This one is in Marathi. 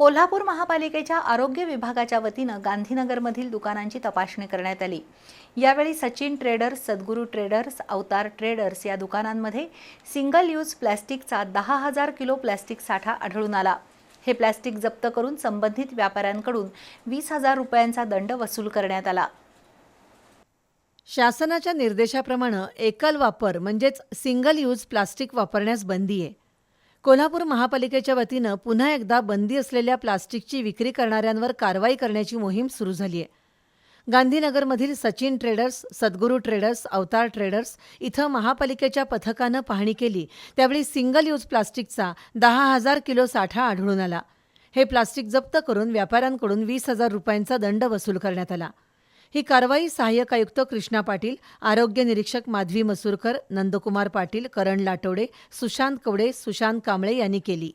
कोल्हापूर महापालिकेच्या आरोग्य विभागाच्या वतीनं गांधीनगरमधील दुकानांची तपासणी करण्यात आली. यावेळी Sachin traders Sadguru traders Avatar traders या दुकानांमध्ये सिंगल यूज प्लॅस्टिकचा दहा हजार किलो प्लॅस्टिक साठा आढळून आला. हे प्लॅस्टिक जप्त करून संबंधित व्यापाऱ्यांकडून वीस हजार रुपयांचा दंड वसूल करण्यात आला. शासनाच्या निर्देशाप्रमाणे एकल वापर म्हणजेच सिंगल यूज प्लास्टिक वापरण्यास बंदी आहे. कोल्हापूर महापालिकेच्या वतीनं पुन्हा एकदा बंदी असलेल्या प्लास्टिकची विक्री करणाऱ्यांवर कारवाई करण्याची मोहीम सुरू झाली आहे गांधीनगरमधील Sachin traders Sadguru traders Avatar traders इथं महापालिकेच्या पथकानं पाहणी केली. त्यावेळी सिंगल यूज प्लास्टिकचा दहा हजार किलो साठा आढळून आला. हे प्लास्टिक जप्त करून व्यापाऱ्यांकडून वीस हजार रुपयांचा दंड वसूल करण्यात आला. ही कारवाई सहाय्यक आयुक्त कृष्णा पाटील आरोग्य निरीक्षक माधवी मसूरकर नंदकुमार पाटील करण लाटोडे सुशांत कवडे सुशांत कांबळे यांनी केली.